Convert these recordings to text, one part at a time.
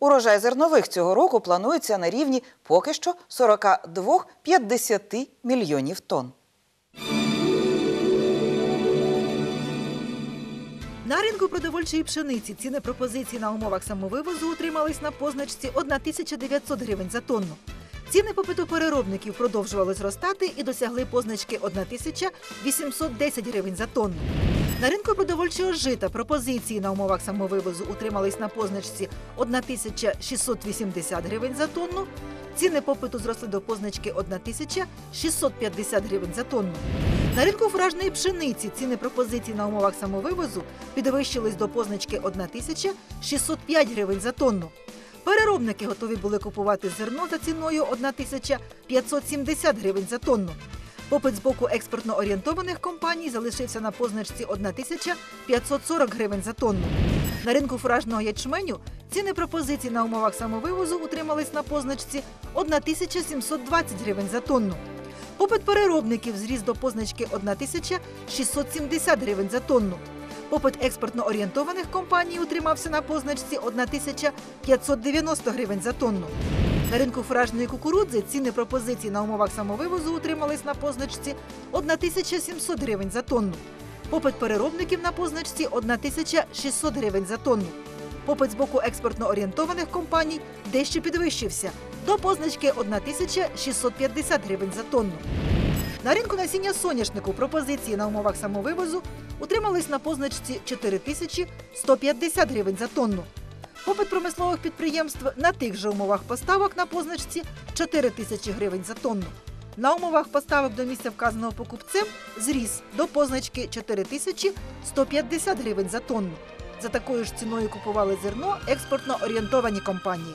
Урожай зернових цього року планується на рівні поки що 42-50 мільйонів тонн. На ринку продовольчої пшениці ціни пропозиції на умовах самовивозу утримались на позначці 1900 гривень за тонну. Ціни попиту переробників продовжували зростати і досягли позначки 1810 гривень за тонну. На ринку продовольчого жита пропозиції на умовах самовивозу утримались на позначці 1680 гривень за тонну. Ціни попиту зросли до позначки 1650 гривень за тонну. На ринку фуражної пшениці ціни пропозицій на умовах самовивозу підвищились до позначки 1605 гривень за тонну. Переробники готові були купувати зерно за ціною 1570 гривень за тонну. Попит з боку експортно орієнтованих компаній залишився на позначці 1540 гривень за тонну. На ринку фуражного ячменю ціни пропозицій на умовах самовивозу утримались на позначці 1720 гривень за тонну. Попит переробників зріс до позначки 1670 гривень за тонну. Попит експортно орієнтованих компаній утримався на позначці 1590 гривень за тонну. На ринку фуражної кукурудзи ціни пропозицій на умовах самовивозу утримались на позначці 1700 гривень за тонну. Попит переробників на позначці 1600 гривень за тонну. Попит з боку експортно орієнтованих компаній дещо підвищився до позначки 1650 гривень за тонну. На ринку насіння соняшнику пропозиції на умовах самовивозу утримались на позначці 4150 гривень за тонну. Попит промислових підприємств на тих же умовах поставок на позначці 4 тисячі гривень за тонну. На умовах поставок до місця вказаного покупцем зріс до позначки 4 тисячі 150 гривень за тонну. За такою ж ціною купували зерно експортно орієнтовані компанії.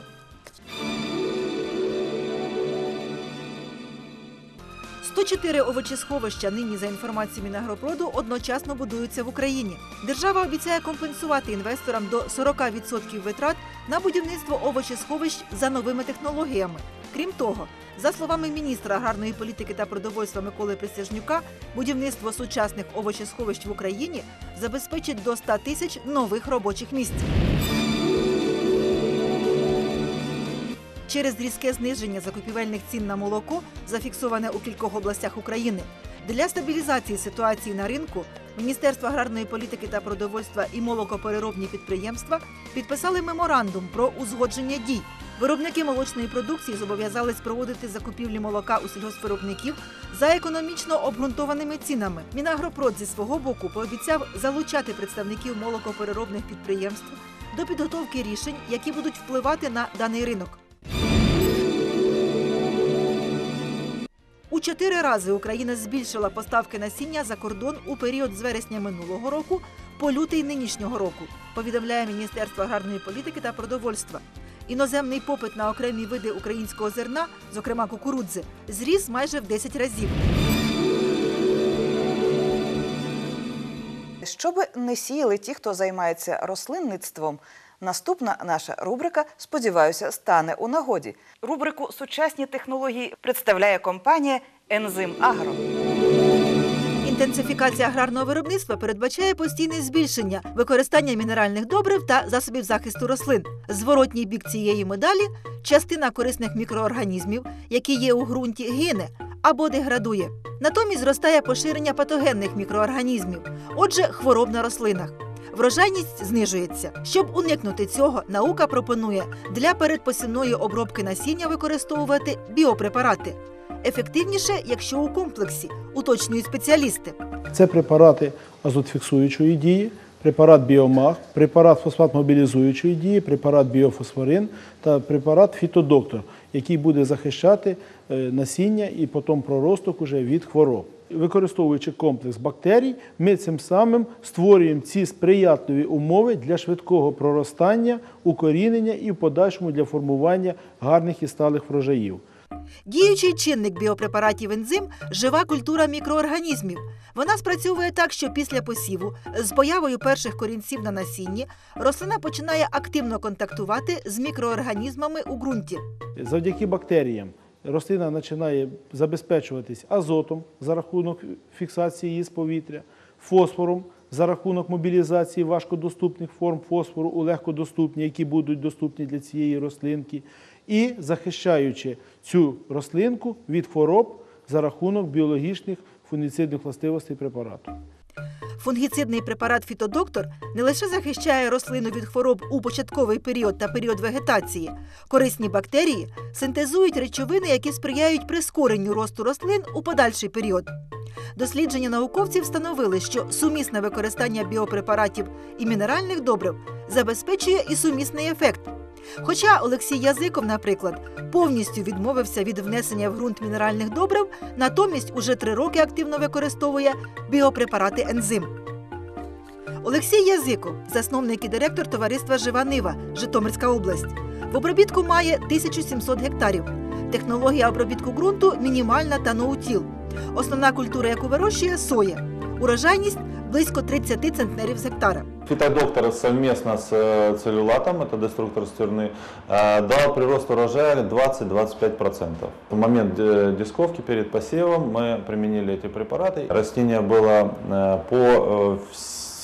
«104 овочесховища нині за інформацією Мінагропроду одночасно будуються в Україні. Держава обіцяє компенсувати інвесторам до 40% витрат на будівництво овочесховищ за новими технологіями. Крім того, за словами міністра аграрної політики та продовольства Миколи Присяжнюка, будівництво сучасних овочесховищ в Україні забезпечить до 100 тисяч нових робочих місць. Через різке зниження закупівельних цін на молоко, зафіксоване у кількох областях України, для стабілізації ситуації на ринку Міністерство аграрної політики та продовольства і молокопереробні підприємства підписали меморандум про узгодження дій. Виробники молочної продукції зобов'язались проводити закупівлі молока у сільгоспвиробників за економічно обґрунтованими цінами. Мінагропрод зі свого боку пообіцяв залучати представників молокопереробних підприємств до підготовки рішень, які будуть впливати на даний ринок. Чотири рази Україна збільшила поставки насіння за кордон у період з вересня минулого року по лютий нинішнього року, повідомляє Міністерство аграрної політики та продовольства. Іноземний попит на окремі види українського зерна, зокрема кукурудзи, зріс майже в 10 разів. Щоби не сіяли ті, хто займається рослинництвом, наступна наша рубрика, сподіваюся, стане у нагоді. Рубрику Сучасні технології представляє компанія Ензим Агро. Інтенсифікація аграрного виробництва передбачає постійне збільшення використання мінеральних добрив та засобів захисту рослин. Зворотній бік цієї медалі частина корисних мікроорганізмів, які є у ґрунті, гине або деградує. Натомість зростає поширення патогенних мікроорганізмів, отже, хвороб на рослинах. Врожайність знижується. Щоб уникнути цього, наука пропонує для передпосівної обробки насіння використовувати біопрепарати. Ефективніше, якщо у комплексі, уточнюють спеціалісти. Це препарати азотфіксуючої дії, препарат біомаг, препарат фосфат-мобілізуючої дії, препарат біофосфорин та препарат фітодоктор, який буде захищати е, насіння і потім проросток уже від хвороб. Використовуючи комплекс бактерій, ми цим самим створюємо ці сприятливі умови для швидкого проростання, укорінення і в подальшому для формування гарних і сталих врожаїв. Діючий чинник біопрепаратів ензим жива культура мікроорганізмів. Вона спрацьовує так, що після посіву з появою перших корінців на насінні рослина починає активно контактувати з мікроорганізмами у ґрунті. Завдяки бактеріям рослина починає забезпечуватись азотом за рахунок фіксації її з повітря, фосфором за рахунок мобілізації важкодоступних форм фосфору у легкодоступні, які будуть доступні для цієї рослинки, і захищаючи цю рослинку від хвороб за рахунок біологічних фунгіцидних властивостей препарату. Фунгіцидний препарат Фітодоктор не лише захищає рослину від хвороб у початковий період та період вегетації. Корисні бактерії синтезують речовини, які сприяють прискоренню росту рослин у подальший період. Дослідження науковців встановили, що сумісне використання біопрепаратів і мінеральних добрив забезпечує і сумісний ефект. Хоча Олексій Язиков, наприклад, повністю відмовився від внесення в ґрунт мінеральних добрив, натомість уже три роки активно використовує біопрепарати ензим. Олексій Язиков, засновник і директор товариства Жива Нива, Житомирська область. В обробітку має 1700 гектарів. Технологія обробітку ґрунту мінімальна та ноутіл. Основна культура, яку вирощує соя. Урожайність близько 30 центнерів з гектара. Фитодоктор совместно с э, целлюлатом, это деструктор стирны, э, дал прирост урожая 20-25%. В момент э, дисковки перед посевом мы применили эти препараты. Растение было э, по э,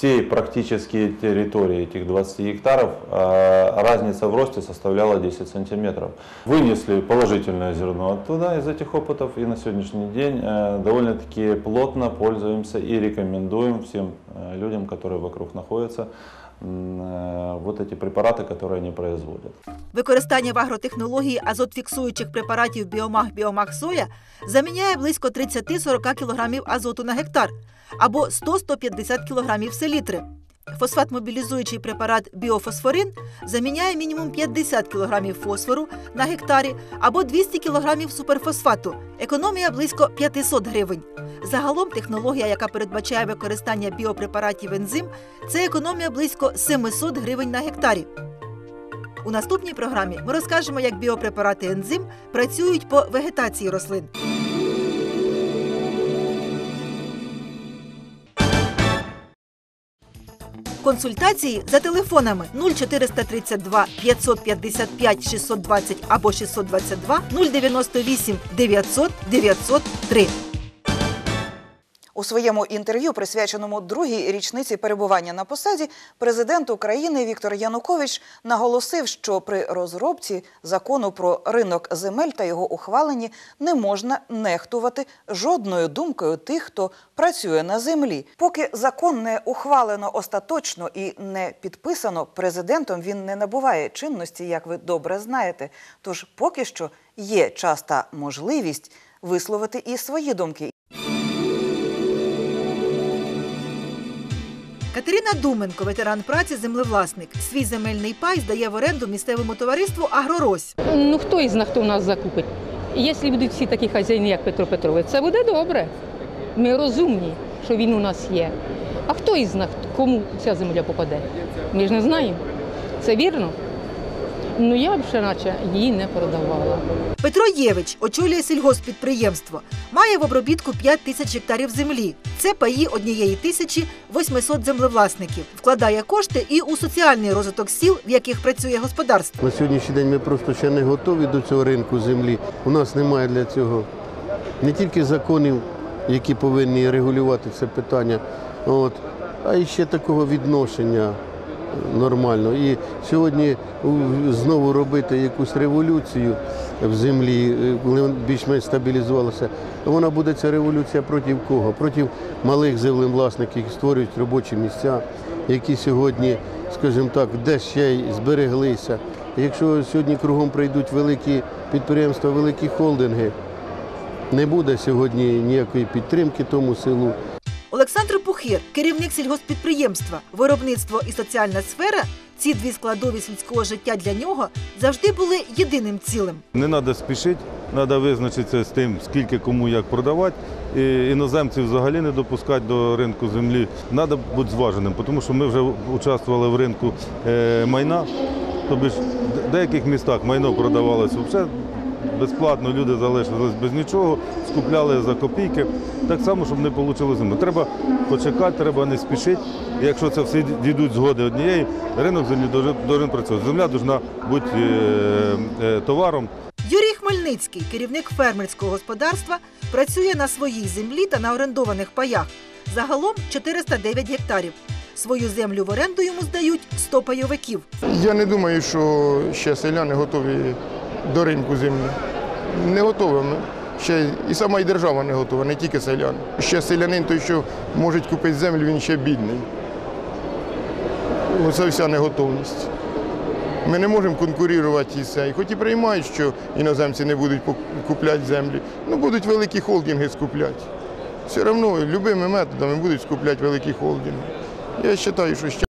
всей практически территории этих 20 гектаров, э, разница в росте составляла 10 сантиметров. Вынесли положительное зерно оттуда из этих опытов и на сегодняшний день э, довольно-таки плотно пользуемся и рекомендуем всем э, людям, которые вокруг находятся, вот эти препараты, которые они производят. Використання в агротехнології азотфіксуючих препаратів біомаг біомаг соя заміняє близько 30-40 кг азоту на гектар або 100-150 кг селітри. Фосфат-мобілізуючий препарат біофосфорин заміняє мінімум 50 кг фосфору на гектарі або 200 кг суперфосфату. Економія близько 500 гривень. Загалом технологія, яка передбачає використання біопрепаратів ензим, це економія близько 700 гривень на гектарі. У наступній програмі ми розкажемо, як біопрепарати ензим працюють по вегетації рослин. Консультації за телефонами 0432 555 620 або 622 098 900 903. У своєму інтерв'ю, присвяченому другій річниці перебування на посаді, президент України Віктор Янукович наголосив, що при розробці закону про ринок земель та його ухваленні не можна нехтувати жодною думкою тих, хто працює на землі. Поки закон не ухвалено остаточно і не підписано президентом, він не набуває чинності, як ви добре знаєте. Тож поки що є час та можливість висловити і свої думки. Катерина Думенко, ветеран праці, землевласник. Свій земельний пай здає в оренду місцевому товариству Агрорось. Ну хто із нас хто в нас закупить? Якщо будуть всі такі хазяїни, як Петро Петрович, це буде добре. Ми розумні, що він у нас є. А хто із нас, кому ця земля попаде? Ми ж не знаємо. Це вірно? Ну я б ще наче її не продавала. Петро Євич очолює сільгоспідприємство. Має в обробітку 5 тисяч гектарів землі. Це паї однієї тисячі 800 землевласників. Вкладає кошти і у соціальний розвиток сіл, в яких працює господарство. На сьогоднішній день ми просто ще не готові до цього ринку землі. У нас немає для цього не тільки законів, які повинні регулювати це питання, от, а і ще такого відношення нормально. І сьогодні знову робити якусь революцію в землі, е, коли більш-менш стабілізувалася, вона буде ця революція проти кого? Проти малих землевласників, які створюють робочі місця, які сьогодні, скажімо так, де ще й збереглися. Якщо сьогодні кругом прийдуть великі підприємства, великі холдинги, не буде сьогодні ніякої підтримки тому селу. Олександр Пухир, керівник сільгоспідприємства, виробництво і соціальна сфера. Ці дві складові сільського життя для нього завжди були єдиним цілим. Не треба спішити, треба визначитися з тим, скільки кому як продавати. І іноземців взагалі не допускати до ринку землі. Треба бути зваженим, тому що ми вже участвували в ринку е, майна. Тобто в деяких містах майно продавалося взагалі безплатно люди залишились без нічого, скупляли за копійки. Так само, щоб не вийшло землю. Треба почекати, треба не спішити. Якщо це всі дійдуть згоди однієї, ринок землі повинен працювати. Земля повинна бути е, е, товаром. Юрій Хмельницький, керівник фермерського господарства, працює на своїй землі та на орендованих паях. Загалом 409 гектарів. Свою землю в оренду йому здають 100 пайовиків. Я не думаю, що ще селяни готові до ринку землі. Не готові. ми. Ще і сама і держава не готова, не тільки селяни. Ще селянин той, що може купити землю, він ще бідний. Оце вся неготовність. Ми не можемо конкурувати із цей. Хоч і приймають, що іноземці не будуть купляти землі, ну будуть великі холдинги скупляти. Все одно любими методами будуть скупляти великі холдинги. Я вважаю, що ще